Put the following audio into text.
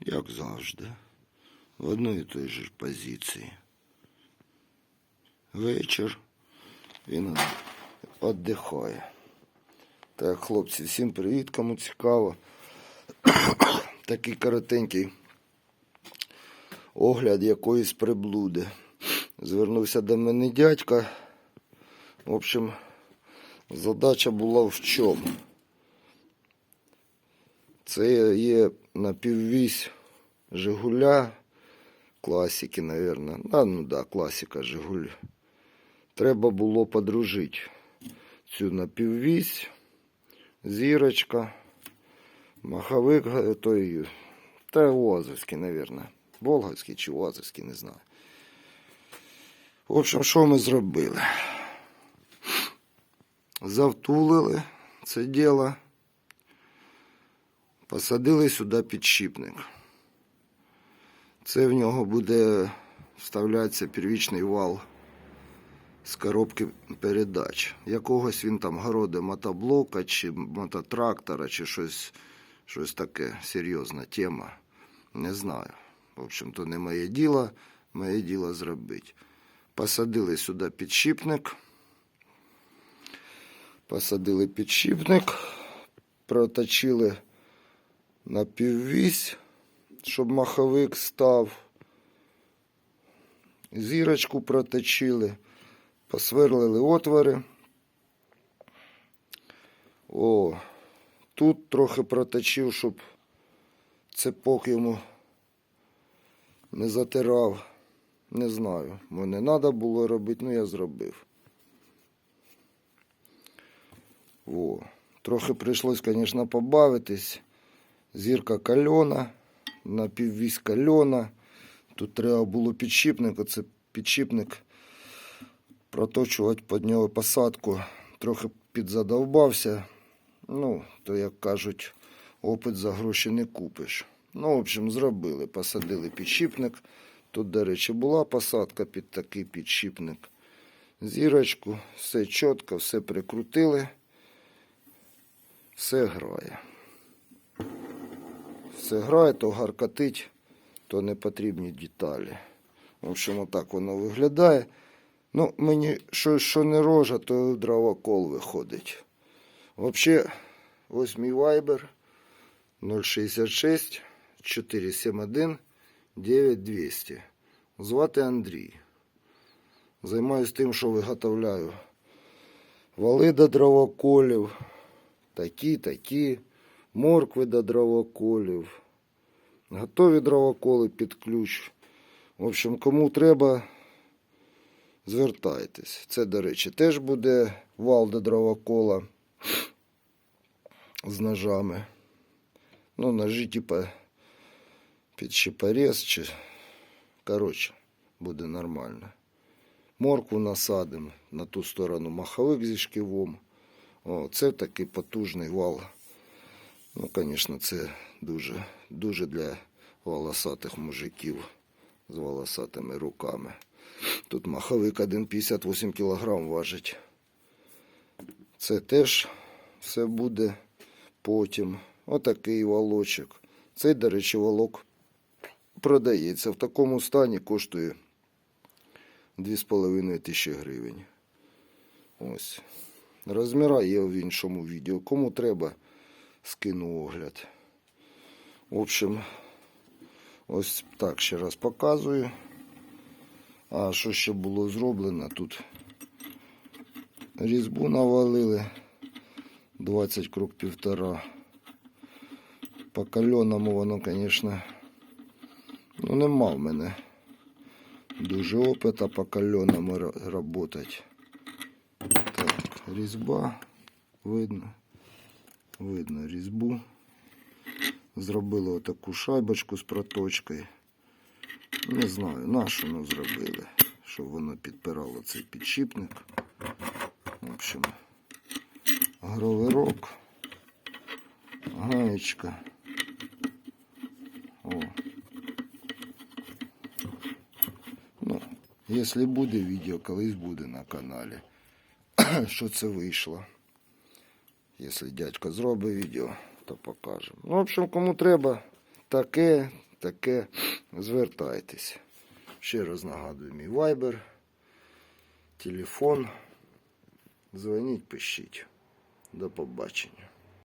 Як завжди. В одній і той же позиції. Вечір. Він віддихає. Так, хлопці, всім привіт, кому цікаво. Такий коротенький огляд якоїсь приблуди. Звернувся до мене дядька. В общем, задача була в чому? Це є напіввісь Жигуля. Класики, наверное. А, ну да, класика Жигуль. Треба було подружити цю напіввісь, зірочка, маховик е, той, та Уазовський, наверное. Волговський чи Уазовський, не знаю. В общем, що ми зробили? Завтулили це діло, посадили сюди підшипник. Це в нього буде вставлятися первічний вал з коробки передач. Якогось він там городе мотоблока чи мототрактора, чи щось, щось таке серйозна тема. Не знаю. В общем, то не моє діло, моє діло зробити. Посадили сюди підшипник. Посадили підшипник, проточили на піввісь, щоб маховик став. Зірочку проточили, посверлили отвори. О, тут трохи проточив, щоб цепок йому не затирав. Не знаю, мене треба було робити, ну я зробив. Во. Трохи прийшлось, звісно, побавитись. Зірка кальона, напіввісь кальона. Тут треба було підшипник, оце підшипник проточувати під нього посадку. Трохи підзадовбався. Ну, то як кажуть, опит за гроші не купиш. Ну, в общем, зробили. Посадили підшипник. Тут, до речі, була посадка під такий підшипник. Зірочку, все чітко, все прикрутили. Все грає. Все грає, то гаркотить, то не потрібні деталі. В общем, отак воно виглядає. Ну, мені що, що не рожа, то дровокол виходить. Взагалі, ось мій вайбер 066 471 9200. Звати Андрій. Займаюсь тим, що виготовляю вали до дровоколів, такі, такі, моркви до дровоколів, готові дровоколи під ключ. В общем, кому треба, звертайтесь. Це, до речі, теж буде вал до дровокола з ножами. Ну, ножі, типа під щепорез чи. Коротше, буде нормально. Моркву насадимо на ту сторону маховик зі шківом. О, це такий потужний вал. Ну, звісно, це дуже, дуже для волосатих мужиків з волосатими руками. Тут маховик 1,58 кг важить. Це теж все буде потім. Отакий волочок. Цей, до речі, волок продається. В такому стані коштує 2,5 тисячі гривень. Ось. Розміра є в іншому відео. Кому треба, скину огляд. В общем, ось так ще раз показую. А що ще було зроблено? Тут різьбу навалили 20 крок півтора. По кальоному воно, звісно, ну нема в мене дуже опита по кальоному працювати. Так, різьба видно. Видно різьбу. Зробили отаку шайбочку з проточкою. Не знаю, на що воно зробили, щоб воно підпирало цей підшипник. В общем, гровирок, гаєчка. О. Ну, якщо буде відео, колись буде на каналі. Що це вийшло. Якщо дядько зробить відео, то покажемо. Ну, в общем, кому треба таке, таке, звертайтесь. Ще раз нагадую, мій вайбер, телефон. Дзвоніть, пишіть. До побачення.